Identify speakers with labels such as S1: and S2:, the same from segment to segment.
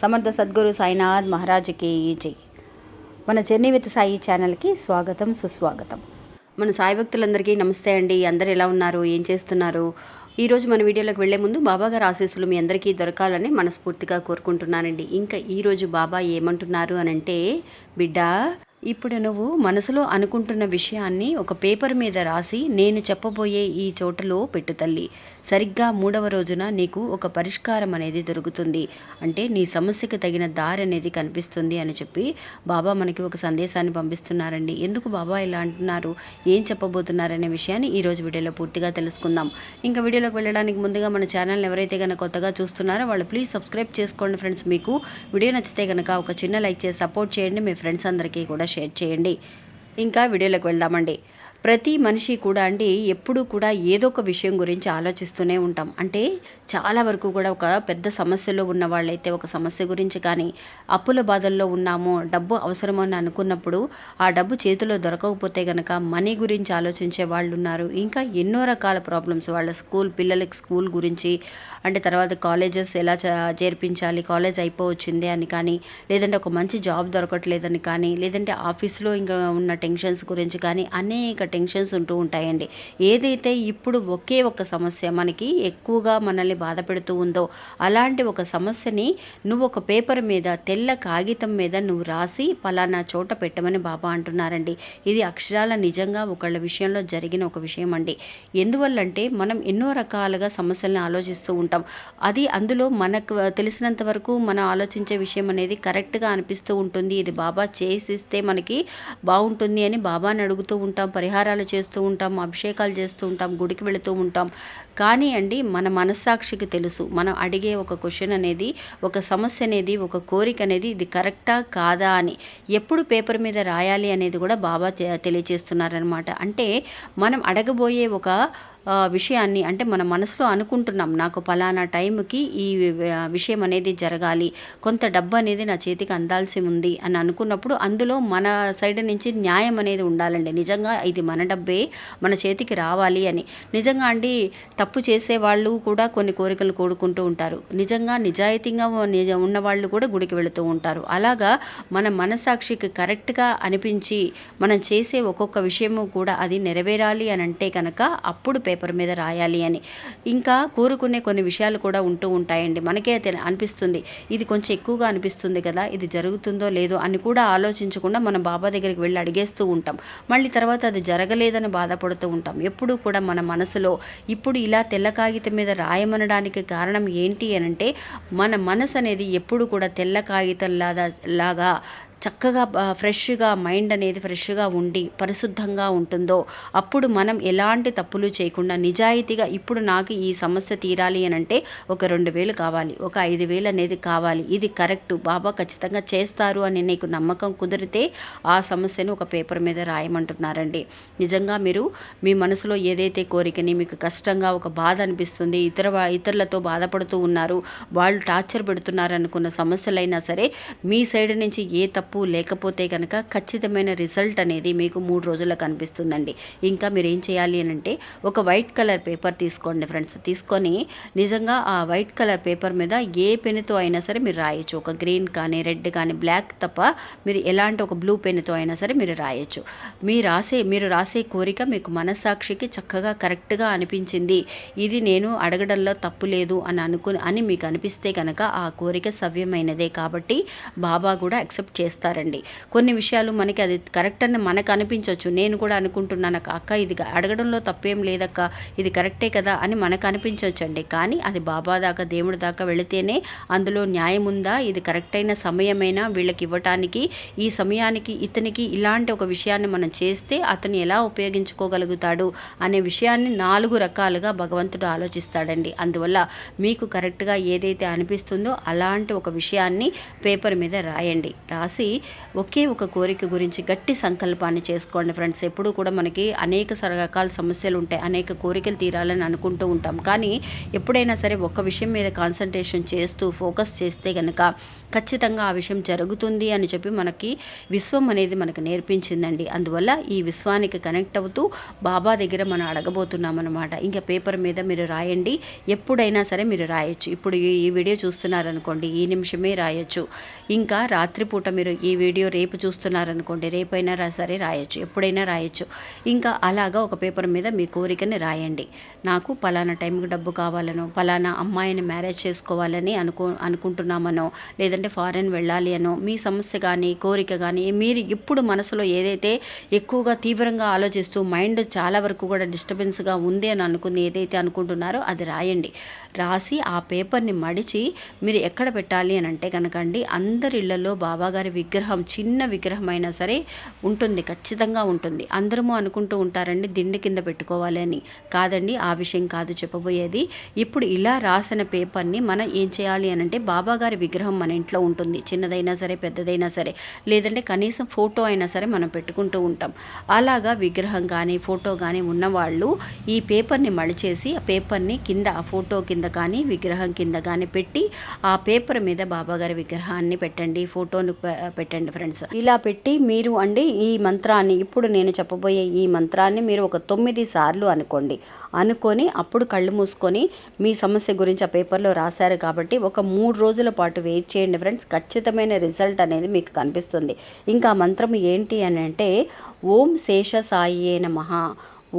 S1: సమర్థ సద్గురు సాయినాథ్ మహారాజుకి జై. మన జర్నీ విత్ సాయి ఛానల్కి స్వాగతం సుస్వాగతం. మన సాయి భక్తులందరికీ నమస్తే అండి. అందరు ఎలా ఉన్నారు? ఏం చేస్తున్నారు? ఈరోజు మన వీడియోలోకి వెళ్ళే ముందు బాబా గారు ఆశీస్సులు మీ అందరికీ దొరకాలని మనస్ఫూర్తిగా కోరుకుంటున్నానండి. ఇంకా ఈరోజు బాబా ఏమంటున్నారు అని అంటే బిడ్డ ఇప్పుడు నువ్వు మనసులో అనుకుంటున్న విషయాన్ని ఒక పేపర్ మీద రాసి నేను చెప్పబోయే ఈ చోటలో పెట్టు తల్లి. సరిగ్గా మూడవ రోజున నీకు ఒక పరిష్కారం అనేది దొరుకుతుంది. అంటే నీ సమస్యకు తగిన దారి అనేది కనిపిస్తుంది అని చెప్పి బాబా మనకి ఒక సందేశాన్ని పంపిస్తున్నారండి. ఎందుకు బాబా ఇలా అంటున్నారు? ఏం చెప్పబోతున్నారనే విషయాన్ని ఈ రోజు వీడియోలో పూర్తిగా తెలుసుకుందాం. ఇంకా వీడియోలోకి వెళ్ళడానికి ముందుగా మన ఛానల్ ఎవరైతే కనుక కొత్తగా చూస్తున్నారో వాళ్ళు ప్లీజ్ సబ్స్క్రైబ్ చేసుకోండి ఫ్రెండ్స్. మీకు వీడియో నచ్చితే కనుక ఒక చిన్న లైక్ చేసి సపోర్ట్ చేయండి. మీ ఫ్రెండ్స్ అందరికీ కూడా షేర్ చేయండి. ఇంకా వీడియోలోకి వెళ్దామండి. ప్రతి మనిషి కూడా అండి ఎప్పుడూ కూడా ఏదో ఒక విషయం గురించి ఆలోచిస్తూనే ఉంటాం. అంటే చాలా వరకు కూడా ఒక పెద్ద సమస్యలో ఉన్న వాళ్ళైతే ఒక సమస్య గురించి కానీ అప్పుల బాధల్లో ఉన్నాము డబ్బు అవసరమని అనుకున్నప్పుడు ఆ డబ్బు చేతిలో దొరకకపోతే కనుక మనీ గురించి ఆలోచించే వాళ్ళు ఉన్నారు. ఇంకా ఎన్నో రకాల ప్రాబ్లమ్స్ వాళ్ళ స్కూల్ పిల్లలకి స్కూల్ గురించి అంటే తర్వాత కాలేజెస్ ఎలా చేర్పించాలి కాలేజ్ అయిపోవచ్చింది అని కానీ లేదంటే ఒక మంచి జాబ్ దొరకట్లేదని కానీ లేదంటే ఆఫీస్లో ఇంకా ఉన్న టెన్షన్స్ గురించి కానీ అనేక టెన్షన్స్ ఉంటూ ఉంటాయండి. ఏదైతే ఇప్పుడు ఒకే ఒక సమస్య మనకి ఎక్కువగా మనల్ని బాధ పెడుతూ ఉందో అలాంటి ఒక సమస్యని నువ్వు ఒక పేపర్ మీద తెల్ల కాగితం మీద నువ్వు రాసి పలానా చోట పెట్టమని బాబా అంటున్నారండి. ఇది అక్షరాల నిజంగా ఒకళ్ళ విషయంలో జరిగిన ఒక విషయం అండి. ఎందువల్లంటే మనం ఎన్నో రకాలుగా సమస్యల్ని ఆలోచిస్తూ ఉంటాం. అది అందులో మనకు తెలిసినంత వరకు మనం ఆలోచించే విషయం అనేది కరెక్ట్గా అనిపిస్తూ ఉంటుంది. ఇది బాబా చేసిస్తే మనకి బాగుంటుంది అని బాబాని అడుగుతూ ఉంటాం. పరిహారం పరిహారాలు చేస్తూ ఉంటాం అభిషేకాలు చేస్తూ ఉంటాం గుడికి వెళుతూ ఉంటాం. కానీ అండి మన మనస్సాక్షికి తెలుసు. మనం అడిగే ఒక క్వశ్చన్ అనేది ఒక సమస్య అనేది ఒక కోరిక అనేది ఇది కరెక్టా కాదా అని. ఎప్పుడు పేపర్ మీద రాయాలి అనేది కూడా బాబా తె- తెలియజేస్తున్నారనమాట అంటే మనం అడగబోయే ఒక విషయాన్ని అంటే మన మనసులో అనుకుంటున్నాం నాకు పలానా టైంకి ఈ విషయం అనేది జరగాలి కొంత డబ్బు అనేది నా చేతికి అందాల్సి ఉంది అని అనుకున్నప్పుడు అందులో మన సైడ్ నుంచి న్యాయం అనేది ఉండాలండి. నిజంగా ఇది మన డబ్బే మన చేతికి రావాలి అని. నిజంగా అండి తప్పు చేసే వాళ్ళు కూడా కొన్ని కోరికలు కోరుకుంటూ ఉంటారు. నిజంగా నిజాయితీగా నిజ ఉన్న వాళ్ళు కూడా గుడికి వెళుతూ ఉంటారు. అలాగా మన మనసాక్షికి కరెక్ట్గా అనిపించి మనం చేసే ఒక్కొక్క విషయము కూడా అది నెరవేరాలి అని అంటే కనుక అప్పుడు పేపర్ పేపర్ మీద రాయాలి అని. ఇంకా కోరుకునే కొన్ని విషయాలు కూడా ఉంటూ ఉంటాయండి. మనకే అనిపిస్తుంది. ఇది కొంచెం ఎక్కువగా అనిపిస్తుంది కదా ఇది జరుగుతుందో లేదో అని కూడా ఆలోచించకుండా మనం బాబా దగ్గరికి వెళ్ళి అడిగేస్తూ ఉంటాం. మళ్ళీ తర్వాత అది జరగలేదని బాధపడుతూ ఉంటాం. ఎప్పుడూ కూడా మన మనసులో ఇప్పుడు ఇలా తెల్ల కాగితం మీద రాయమనడానికి కారణం ఏంటి అని అంటే మన మనసు అనేది ఎప్పుడు కూడా తెల్ల కాగితం లాగా లాగా చక్కగా ఫ్రెష్గా మైండ్ అనేది ఫ్రెష్గా ఉండి పరిశుద్ధంగా ఉంటుందో అప్పుడు మనం ఎలాంటి తప్పులు చేయకుండా నిజాయితీగా ఇప్పుడు నాకు ఈ సమస్య తీరాలి అని అంటే ఒక రెండు వేలు కావాలి ఒక ఐదు వేలు అనేది కావాలి. ఇది కరెక్ట్. బాబా ఖచ్చితంగా చేస్తారు అని నీకు నమ్మకం కుదిరితే ఆ సమస్యను ఒక పేపర్ మీద రాయమంటున్నారండి. నిజంగా మీరు మీ మనసులో ఏదైతే కోరికని మీకు కష్టంగా ఒక బాధ అనిపిస్తుంది ఇతర ఇతరులతో బాధపడుతూ ఉన్నారు వాళ్ళు టార్చర్ పెడుతున్నారు అనుకున్న సమస్యలైనా సరే మీ సైడ్ నుంచి ఏ తప్పు లేకపోతే కనుక ఖచ్చితమైన రిజల్ట్ అనేది మీకు మూడు రోజుల్లో కనిపిస్తుందండి. ఇంకా మీరు ఏం చేయాలి అని అంటే ఒక వైట్ కలర్ పేపర్ తీసుకోండి ఫ్రెండ్స్. తీసుకొని నిజంగా ఆ వైట్ కలర్ పేపర్ మీద ఏ పెన్నుతో అయినా సరే మీరు రాయొచ్చు. ఒక గ్రీన్ కానీ రెడ్ కానీ బ్లాక్ తప్ప మీరు ఎలాంటి ఒక బ్లూ పెన్నుతో అయినా సరే మీరు రాయొచ్చు. మీ రాసే మీరు రాసే కోరిక మీకు మనస్సాక్షికి చక్కగా కరెక్ట్గా అనిపించింది. ఇది నేను అడగడంలో తప్పు లేదు అని అనుకుని అని మీకు అనిపిస్తే కనుక ఆ కోరిక సవ్యమైనదే. కాబట్టి బాబా కూడా యాక్సెప్ట్ చేస్తారండి. కొన్ని విషయాలు మనకి అది కరెక్ట్ అని మనకు అనిపించవచ్చు నేను కూడా అనుకుంటున్నాను అక్క అక్క ఇది అడగడంలో తప్పేం లేదక్క. ఇది కరెక్టే కదా అని మనకు అనిపించవచ్చు అండి కానీ అది బాబా దాకా దేవుడి దాకా వెళితేనే అందులో న్యాయం ఉందా? ఇది కరెక్ట్ అయిన సమయమైనా? వీళ్ళకి ఇవ్వటానికి ఈ సమయానికి ఇతనికి ఇలాంటి ఒక విషయాన్ని మనం చేస్తే అతను ఎలా ఉపయోగించుకోగలుగుతాడు అనే విషయాన్ని నాలుగు రకాలుగా భగవంతుడు ఆలోచిస్తాడండి. అందువల్ల మీకు కరెక్ట్గా ఏదైతే అనిపిస్తుందో అలాంటి ఒక విషయాన్ని పేపర్ మీద రాయండి. రాసి ఒకే ఒక కోరిక గురించి గట్టి సంకల్పాన్ని చేసుకోండి ఫ్రెండ్స్. ఎప్పుడూ కూడా మనకి అనేక రకాల సమస్యలు ఉంటాయి. అనేక కోరికలు తీరాలని అనుకుంటూ ఉంటాం. కానీ ఎప్పుడైనా సరే ఒక విషయం మీద కాన్సన్ట్రేషన్ చేస్తూ ఫోకస్ చేస్తే కనుక ఖచ్చితంగా ఆ విషయం జరుగుతుంది అని చెప్పి మనకి విశ్వం అనేది మనకు నేర్పించిందండి. అందువల్ల ఈ విశ్వానికి కనెక్ట్ అవుతూ బాబా దగ్గర మనం అడగబోతున్నాం అనమాట ఇంకా పేపర్ మీద మీరు రాయండి. ఎప్పుడైనా సరే మీరు రాయొచ్చు. ఇప్పుడు ఈ ఈ వీడియో చూస్తున్నారనుకోండి ఈ నిమిషమే రాయొచ్చు. ఇంకా రాత్రిపూట మీరు ఈ వీడియో రేపు చూస్తున్నారనుకోండి రేపైనా సరే రాయొచ్చు ఎప్పుడైనా రాయొచ్చు. ఇంకా అలాగా ఒక పేపర్ మీద మీ కోరికని రాయండి. నాకు పలానా టైంకి డబ్బు కావాలనో పలానా అమ్మాయిని మ్యారేజ్ చేసుకోవాలని అనుకో అనుకుంటున్నామనో లేదంటే ఫారెన్ వెళ్ళాలి అనో మీ సమస్య కానీ కోరిక కానీ మీరు ఇప్పుడు మనసులో ఏదైతే ఎక్కువగా తీవ్రంగా ఆలోచిస్తూ మైండ్ చాలా వరకు కూడా డిస్టర్బెన్స్గా ఉంది అని అనుకుని ఏదైతే అనుకుంటున్నారో అది రాయండి. రాసి ఆ పేపర్ని మడిచి మీరు ఎక్కడ పెట్టాలి అని అంటే కనుకండి అందరి ఇళ్ళలో బాబాగారి విగ్రహం చిన్న విగ్రహం అయినా సరే ఉంటుంది ఖచ్చితంగా ఉంటుంది. అందరము అనుకుంటూ ఉంటారండి దిండి కింద పెట్టుకోవాలి అని. కాదండి ఆ విషయం కాదు చెప్పబోయేది. ఇప్పుడు ఇలా రాసిన పేపర్ని మనం ఏం చేయాలి అని అంటే బాబాగారి విగ్రహం మన ఇంట్లో ఉంటుంది. చిన్నదైనా సరే పెద్దదైనా సరే. లేదంటే కనీసం ఫోటో అయినా సరే మనం పెట్టుకుంటూ ఉంటాం. అలాగా విగ్రహం కానీ ఫోటో కానీ ఉన్నవాళ్ళు ఈ పేపర్ని మడిచేసి ఆ పేపర్ని కింద ఆ ఫోటో కింద కానీ విగ్రహం కింద కానీ పెట్టి ఆ పేపర్ మీద బాబాగారి విగ్రహాన్ని పెట్టండి ఫోటోను పెట్టండి ఫ్రెండ్స్. ఇలా పెట్టి మీరు అండి ఈ మంత్రాన్ని ఇప్పుడు నేను చెప్పబోయే ఈ మంత్రాన్ని మీరు ఒక తొమ్మిది సార్లు అనుకోండి. అనుకొని అప్పుడు కళ్ళు మూసుకొని మీ సమస్య గురించి ఆ పేపర్లో రాశారు కాబట్టి ఒక మూడు రోజుల పాటు వెయిట్ చేయండి ఫ్రెండ్స్. ఖచ్చితమైన రిజల్ట్ అనేది మీకు కనిపిస్తుంది. ఇంకా మంత్రం ఏంటి అని అంటే ఓం శేష సాయి నమ.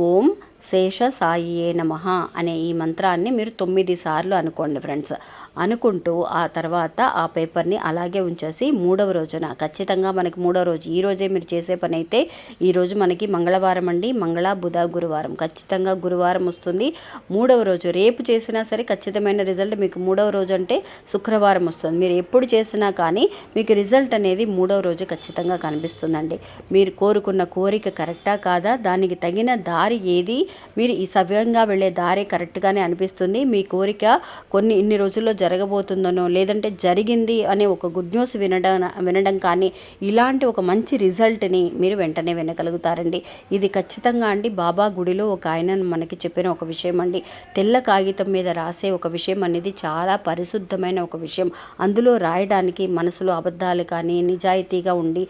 S1: ఓం శేష సాయియే నమ అనే ఈ మంత్రాన్ని మీరు తొమ్మిది సార్లు అనుకోండి ఫ్రెండ్స్. అనుకుంటూ ఆ తర్వాత ఆ పేపర్ని అలాగే ఉంచేసి మూడవ రోజున ఖచ్చితంగా మనకి మూడవ రోజు ఈ రోజే మీరు చేసే పని అయితే ఈరోజు మనకి మంగళవారం అండి. మంగళ బుధ గురువారం. ఖచ్చితంగా గురువారం వస్తుంది. మూడవ రోజు రేపు చేసినా సరే ఖచ్చితమైన రిజల్ట్ మీకు మూడవ రోజు అంటే శుక్రవారం వస్తుంది. మీరు ఎప్పుడు చేసినా కానీ మీకు రిజల్ట్ అనేది మూడవ రోజు ఖచ్చితంగా కనిపిస్తుందండి. మీరు కోరుకున్న కోరిక కరెక్టా కాదా? దానికి తగిన దారి ఏది? మీరు ఈ సవ్యంగా వెళ్ళే దారి కరెక్ట్గానే అనిపిస్తుంది. మీ కోరిక కొన్ని ఇన్ని రోజుల్లో జరగబోతుందనో లేదంటే జరిగింది అనే ఒక గుడ్ న్యూస్ వినడం వినడం కానీ ఇలాంటి ఒక మంచి రిజల్ట్ని మీరు వెంటనే వినగలుగుతారండి. ఇది ఖచ్చితంగా అండి. బాబా గుడిలో ఒక ఆయన మనకి చెప్పిన ఒక విషయం అండి. తెల్ల కాగితం మీద రాసే ఒక విషయం అనేది చాలా పరిశుద్ధమైన ఒక విషయం. అందులో రాయడానికి మనసులో అబద్ధాలు కానీ నిజాయితీగా ఉండి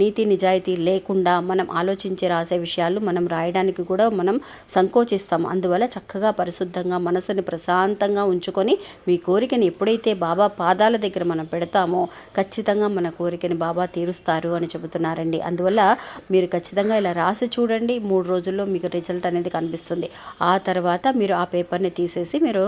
S1: నీతి నిజాయితీ లేకుండా మనం ఆలోచించి రాసే విషయాలు మనం రాయడానికి కూడా మనం సంకోచిస్తాం అందువల్ల చక్కగా పరిశుద్ధంగా మనసుని ప్రశాంతంగా ఉంచుకొని మీ కోరికని ఎప్పుడైతే బాబా పాదాల దగ్గర మనం పెడతామో ఖచ్చితంగా మన కోరికని బాబా తీరుస్తారు అని చెబుతున్నారండి. అందువల్ల మీరు ఖచ్చితంగా ఇలా రాసి చూడండి. మూడు రోజుల్లో మీకు రిజల్ట్ అనేది కనిపిస్తుంది. ఆ తర్వాత మీరు ఆ పేపర్ని తీసేసి మీరు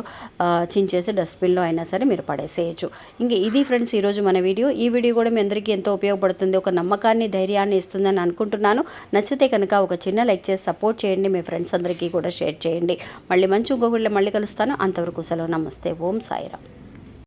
S1: చించేసి డస్ట్బిన్లో అయినా సరే మీరు పడేసేయచ్చు. ఇంకా ఇది ఫ్రెండ్స్ ఈరోజు మన వీడియో. ఈ వీడియో కూడా మీ అందరికీ ఎంతో ఉపయోగపడుతుంది. ఒక నమ్మకాన్ని ధైర్యాన్ని ఇస్తుందని అనుకుంటున్నాను. నచ్చితే కనుక ఒక చిన్న లైక్ చేసి సపోర్ట్ చేయండి మీ ఫ్రెండ్స్ ఫ్రెండ్స్ అందరికీ కూడా షేర్ చేయండి. మళ్ళీ మంచి ఇంకొకళ్ళు మళ్ళీ కలుస్తాను. అంతవరకు సెలవు. నమస్తే. ఓం సాయిరామ్.